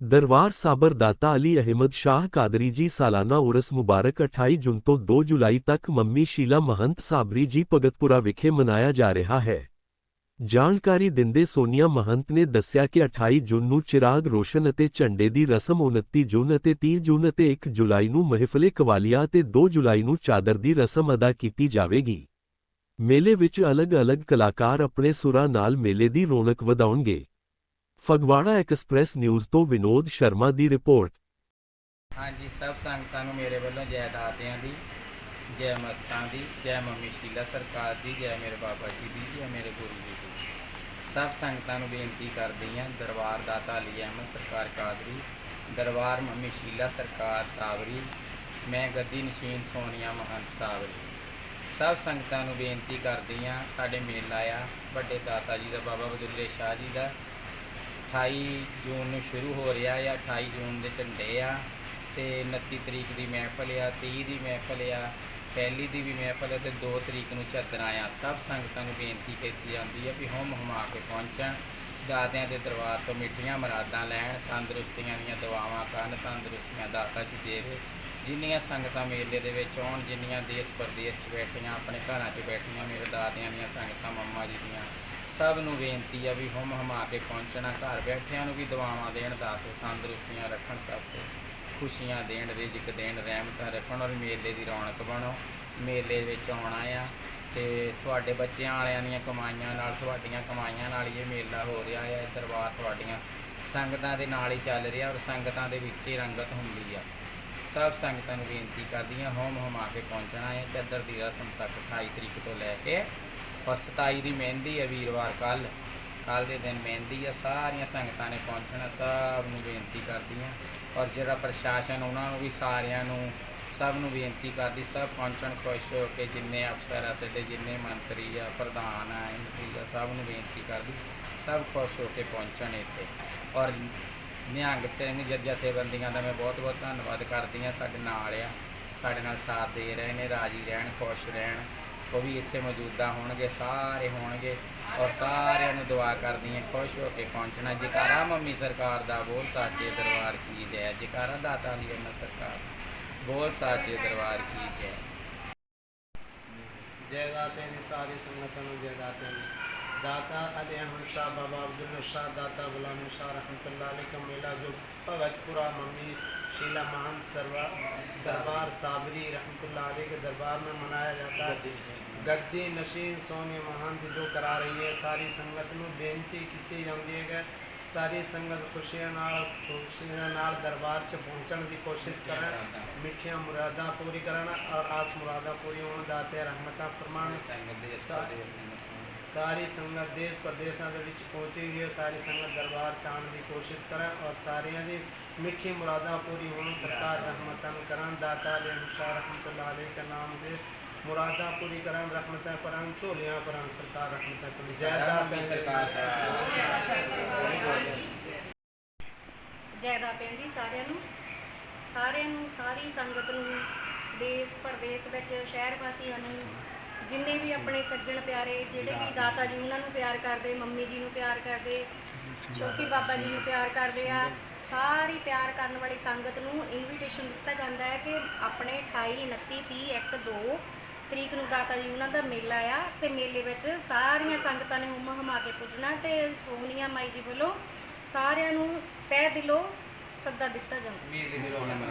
ਦਰਬਾਰ ਸਾਬਰ ਦਾਤਾ ਅਲੀ ਅਹਿਮਦ ਸ਼ਾਹ ਕਾਦਰੀ ਜੀ ਸਾਲਾਨਾ ਉਰਸ ਮੁਬਾਰਕ 28 ਜੂਨ ਤੋਂ 2 ਜੁਲਾਈ ਤੱਕ ਮੰਮੀ ਸ਼ੀਲਾ ਮਹੰਤ ਸਾਬਰੀ ਜੀ ਭਗਤਪੁਰਾ ਵਿਖੇ ਮਨਾਇਆ ਜਾ ਰਿਹਾ ਹੈ ਜਾਣਕਾਰੀ ਦਿੰਦੇ ਸੋਨੀਆ ਮਹੰਤ ਨੇ ਦੱਸਿਆ ਕਿ 28 ਜੂਨ ਨੂੰ ਚਿਰਾਗ ਰੋਸ਼ਨ ਅਤੇ ਝੰਡੇ ਦੀ ਰਸਮ 29 ਜੂਨ ਅਤੇ 30 ਜੂਨ ਅਤੇ 1 ਜੁਲਾਈ ਨੂੰ ਮਹਿਫਲੇ ਕਵਾਲੀਆ ਅਤੇ 2 ਜੁਲਾਈ ਨੂੰ ਚਾਦਰ ਦੀ ਰਸਮ ਅਦਾ ਕੀਤੀ ਜਾਵੇਗੀ ਮੇਲੇ ਵਿੱਚ ਅਲੱਗ-ਅਲੱਗ ਕਲਾਕਾਰ ਆਪਣੇ ਸੁਰਾਂ ਨਾਲ ਮੇਲੇ ਦੀ ਰੌਣਕ ਵਧਾਉਣਗੇ ਫਗਵਾੜਾ ਐਕਸਪ੍ਰੈਸ ਨਿਊਜ਼ ਤੋਂ ਵਿਨੋਦ ਸ਼ਰਮਾ ਦੀ ਰਿਪੋਰਟ। ਹਾਂਜੀ, ਸਭ ਸੰਗਤਾਂ ਨੂੰ ਮੇਰੇ ਵੱਲੋਂ ਜੈ ਦਾਤਿਆਂ ਦੀ, ਜੈ ਮਸਤਾਂ ਦੀ, ਜੈ ਮੰਮੀ ਸ਼ੀਲਾ ਸਰਕਾਰ ਦੀ, ਜੈ ਮੇਰੇ ਬਾਬਾ ਜੀ ਦੀ, ਜੈ ਮੇਰੇ ਗੁਰੂ ਜੀ ਦੀ। ਸਭ ਸੰਗਤਾਂ ਨੂੰ ਬੇਨਤੀ ਕਰਦੀ ਹਾਂ, ਦਰਬਾਰ ਦਾਤਾ ਅਲੀ ਅਹਿਮਦ ਸਰਕਾਰ ਕਾਦਰੀ, ਦਰਬਾਰ ਮੰਮੀ ਸ਼ੀਲਾ ਸਰਕਾਰ ਸਾਵਰੀ ਮੈਂ ਗੱਦੀ ਨਸ਼ੀਨ ਸੋਨੀਆ ਮਹੰਤ ਸਾਵਰੀ ਸਭ ਸੰਗਤਾਂ ਨੂੰ ਬੇਨਤੀ ਕਰਦੀ ਹਾਂ, ਸਾਡੇ ਮੇਲਾ ਆ, ਵੱਡੇ ਦਾਤਾ ਜੀ ਦਾ, ਬਾਬਾ ਬਦੁੱਲੇ ਸ਼ਾਹ ਜੀ ਦਾ 28 ਜੂਨ ਨੂੰ ਸ਼ੁਰੂ ਹੋ ਰਿਹਾ ਆ 28 ਜੂਨ ਦੇ ਝੰਡੇ ਆ ਤੇ 29 ਤਰੀਕ ਦੀ ਮਹਿਫਲ ਆ 30 ਦੀ ਮਹਿਫਲ ਆ ਪਹਿਲੀ ਦੀ ਵੀ ਮਹਿਫਲ ਆ ਤੇ 2 ਤਰੀਕ ਨੂੰ ਚਾਦਰਾਂ ਆ। ਸਭ ਸੰਗਤਾਂ ਨੂੰ ਬੇਨਤੀ ਕੀਤੀ ਜਾਂਦੀ ਹੈ ਵੀ ਹੁਮ ਹੁਮਾ ਕੇ ਪਹੁੰਚਣ, ਦਾਦਿਆਂ ਦੇ ਦਰਬਾਰ ਤੋਂ ਮਿੱਠੀਆਂ ਮਰਾਦਾਂ ਲੈਣ, ਤੰਦਰੁਸਤੀਆਂ ਦੀਆਂ ਦੁਆਵਾਂ ਕਰਨ, ਤੰਦਰੁਸਤੀਆਂ ਦਾਤਾ ਜੀ ਦੇਵੇ। ਜਿੰਨੀਆਂ ਸੰਗਤਾਂ ਮੇਲੇ ਦੇ ਵਿੱਚ ਆਉਣ, ਜਿੰਨੀਆਂ ਦੇਸ਼ ਪ੍ਰਦੇਸ਼ 'ਚ ਬੈਠੀਆਂ, ਆਪਣੇ ਘਰਾਂ 'ਚ ਬੈਠੀਆਂ, ਮੇਰੇ ਦਾਦਿਆਂ ਦੀਆਂ ਸੰਗਤਾਂ, ਮੰਮਾ ਜੀ ਦੀਆਂ ਸਭ ਨੂੰ ਬੇਨਤੀ ਆ ਵੀ ਹੁਮ ਹਮਾ ਕੇ ਪਹੁੰਚਣਾ, ਘਰ ਬੈਠਿਆਂ ਨੂੰ ਵੀ ਦੁਆਵਾਂ ਦੇਣ, ਦਾਤੇ ਤੰਦਰੁਸਤੀਆਂ ਰੱਖਣ ਸਭ ਤੇ। ਖੁਸ਼ੀਆਂ ਦੇਣ, ਰਿਜ਼ਕ ਦੇਣ, ਰਹਿਮਤਾਂ ਰੱਖਣ ਔਰ ਮੇਲੇ ਦੀ ਰੌਣਕ ਬਣੋ। ਮੇਲੇ ਵਿੱਚ ਆਉਣਾ ਆ ਤੇ ਤੁਹਾਡੇ ਬੱਚਿਆਂ ਵਾਲਿਆਂ ਦੀਆਂ ਕਮਾਈਆਂ ਨਾਲ, ਤੁਹਾਡੀਆਂ ਕਮਾਈਆਂ ਨਾਲ ਹੀ ਇਹ ਮੇਲਾ ਹੋ ਰਿਹਾ ਹੈ ਦਰਬਾਰ ਤੁਹਾਡੀਆਂ ਸੰਗਤਾਂ ਦੇ ਨਾਲ ਹੀ ਚੱਲ ਰਿਹਾ ਔਰ ਸੰਗਤਾਂ ਦੇ ਵਿੱਚ ਹੀ ਰੰਗਤ ਹੁੰਦੀ ਆ। ਸਭ ਸੰਗਤਾਂ ਨੂੰ ਬੇਨਤੀ ਕਰਦੀਆਂ ਹੋਮ ਹਮਾ ਕੇ ਪਹੁੰਚਣਾ ਹੈ ਚੱਦਰ ਦੀ ਰਸਮ ਤੱਕ 28 ਤਰੀਕ ਤੋਂ ਲੈ ਕੇ ਔਰ 27 ਦੀ ਮਹਿੰਦੀ ਹੈ ਵੀਰਵਾਰ ਕੱਲ ਕੱਲ ਦੇ ਦਿਨ ਮਹਿੰਦੀ ਆ, ਸਾਰੀਆਂ ਸੰਗਤਾਂ ਨੇ ਪਹੁੰਚਣਾ, ਸਭ ਨੂੰ ਬੇਨਤੀ ਕਰਦੀ ਕਰਦੀਆਂ। ਔਰ ਜਿਹੜਾ ਪ੍ਰਸ਼ਾਸਨ, ਉਹਨਾਂ ਨੂੰ ਵੀ ਸਾਰਿਆਂ ਨੂੰ, ਸਭ ਨੂੰ ਬੇਨਤੀ ਕਰਦੀ, ਸਭ ਪਹੁੰਚਣ ਖੁਸ਼ ਹੋ ਕੇ ਜਿੰਨੇ ਅਫਸਰ ਆ, ਸਾਡੇ ਜਿੰਨੇ ਮੰਤਰੀ ਆ, ਪ੍ਰਧਾਨ ਆ ਐਮਸੀ ਆ, ਸਭ ਨੂੰ ਬੇਨਤੀ ਕਰਦੀ, ਸਭ ਖੁਸ਼ ਹੋ ਕੇ ਪਹੁੰਚਣ ਇੱਥੇ। ਔਰ ਨਿਹੰਗ ਸਿੰਘ ਜਥੇਬੰਦੀਆਂ ਦਾ ਮੈਂ ਬਹੁਤ ਬਹੁਤ ਧੰਨਵਾਦ ਕਰਦੀ ਹਾਂ, ਸਾਡੇ ਨਾਲ ਆ, ਸਾਡੇ ਨਾਲ ਸਾਥ ਦੇ ਰਹੇ ਨੇ, ਰਾਜੀ ਰਹਿਣ, ਖੁਸ਼ ਰਹਿਣ। ਉਹ ਵੀ ਇੱਥੇ ਮੌਜੂਦਾ ਹੋਣਗੇ, ਸਾਰੇ ਹੋਣਗੇ ਔਰ ਸਾਰਿਆਂ ਨੂੰ ਦੁਆ ਕਰਦੀ ਹੈ, ਖੁਸ਼ ਹੋ ਕੇ ਪਹੁੰਚਣਾ। ਜਕਾਰਾ ਮੰਮੀ ਸਰਕਾਰ ਦਾ, ਬੋਲ ਸਾਚੇ ਦਰਬਾਰ ਕੀ ਜੈ। ਜਕਾਰਾ ਦਾਤਾ ਲਈ ਅੰਮ੍ਰਿਤ ਸਰਕਾਰ, ਬੋਲ ਸਾਚੇ ਦਰਬਾਰ ਕੀ ਜੈ। ਜੈ ਦਾਤੇ ਦੀ ਸਾਰੀ ਸੰਗਤ ਨੂੰ, ਜੈ ਦਾਤੇ ਦੀ ਦਾਤਾ ਅਲੀ ਅਹਿਮਦ ਸ਼ਾਹ ਬਾਬਾ ਅਬਦੁੱਲ ਸ਼ਾਹ ਦਾਤਾ ਗੁਲਾਮ ਸ਼ਾਹ ਰਹਿਮਤੁਲਾਹ ਅਲੈਹ ਕਮੇਲਾ ਜੋ ਭਗਤਪੁਰਾ ਮੰਮੀ शीला महंत सरवा दरबार साबरी रहमतुल्लाह अलैह के दरबार में मनाया जाता है गद्दी नशीन सोनी महंत जो करा रही है सारी संगत ਨੂੰ ਬੇਨਤੀ ਕੀਤੀ ਜਾਂਦੀ ਹੈ ਕਿ ਸਾਰੀ ਸੰਗਤ ਖੁਸ਼ੀਆਂ ਨਾਲ ਖੁਸ਼ੀਆਂ ਨਾਲ ਦਰਬਾਰ 'ਚ ਪਹੁੰਚਣ ਦੀ ਕੋਸ਼ਿਸ਼ ਕਰਨ ਮਿੱਠੀਆਂ ਮੁਰਾਦਾਂ ਪੂਰੀ ਕਰਨ ਔਰ ਆਸ ਮੁਰਾਦਾਂ ਪੂਰੀ ਹੋਣ ਦਾਤੇ ਰਹਿਮਤਾਂ ਫਰਮਾਨ ਸੰਗਤ ਦੇ ਸਾ- ਸਾਰੇ ਸੰਗਤ ਸਾਰੀ ਸੰਗਤ ਦੇਸ਼ ਪ੍ਰਦੇਸ਼ਾਂ ਦੇ ਵਿੱਚ ਪਹੁੰਚੀ ਹੋਈ ਸਾਰੀ ਸੰਗਤ ਦਰਬਾਰ ਚਾਣ ਦੀ ਕੋਸ਼ਿਸ਼ ਕਰਨ ਔਰ ਸਾਰਿਆਂ ਦੀ ਮਿੱਠੀ ਮੁਰਾਦਾਂ ਪੂਰੀ ਹੋਣ। ਸਰਕਾਰ ਰਹਿਮਤਾਂ ਕਰਨ ਦਾਤਾ ਦੇ ਅਨੁਸਾਰ ਰਹਿਮਤੁਲਾਹ ਅਲੈਹ ਦਾ ਨਾਮ ਦੇ ਮੁਰਾਦਾਂ ਪੂਰੀ ਕਰਨ ਰਹਿਮਤਾਂ ਪਰਾਂ ਝੋਲੀਆਂ ਪਰਾਂ ਸਰਕਾਰ ਰਹਿਮਤਾਂ ਕਰਨ ਜੈ ਦਾਤਾ ਸਰਕਾਰ ਜੈ ਦਾਤਾ ਜੀ ਸਾਰਿਆਂ ਨੂੰ। ਸਾਰਿਆਂ ਨੂੰ ਸਾਰੀ ਸੰਗਤ ਨੂੰ ਦੇਸ਼ ਪ੍ਰਦੇਸ਼ ਵਿੱਚ ਸ਼ਹਿਰ ਵਾਸੀਆਂ ਨੂੰ ਜਿੰਨੇ ਵੀ ਆਪਣੇ ਸੱਜਣ ਪਿਆਰੇ, ਜਿਹੜੇ ਵੀ ਦਾਤਾ ਜੀ, ਉਹਨਾਂ ਨੂੰ ਪਿਆਰ ਕਰਦੇ, ਮੰਮੀ ਜੀ ਨੂੰ ਪਿਆਰ ਕਰਦੇ ਛੋਟੀ ਬਾਬਾ ਜੀ ਨੂੰ ਪਿਆਰ ਕਰਦੇ ਆ, ਸਾਰੀ ਪਿਆਰ ਕਰਨ ਵਾਲੀ ਸੰਗਤ ਨੂੰ ਇਨਵੀਟੇਸ਼ਨ ਦਿੱਤਾ ਜਾਂਦਾ ਹੈ ਕਿ ਆਪਣੇ 28 29 30 1 2 ਤਰੀਕ ਨੂੰ ਦਾਤਾ ਜੀ ਉਹਨਾਂ ਦਾ ਮੇਲਾ ਆ ਤੇ ਮੇਲੇ ਵਿੱਚ ਸਾਰੀਆਂ ਸੰਗਤਾਂ ਨੇ ਹੁਮ ਹਮਾ ਕੇ ਪੁੱਜਣਾ ਤੇ ਸੋਨੀਆ ਮਾਈ ਜੀ ਵੱਲੋਂ ਸਾਰਿਆਂ ਨੂੰ ਤਹਿ ਦਿਲੋਂ ਸੱਦਾ ਦਿੱਤਾ ਜਾਂਦਾ ਮੇਲੇ ਦੀ ਰੌਣਕ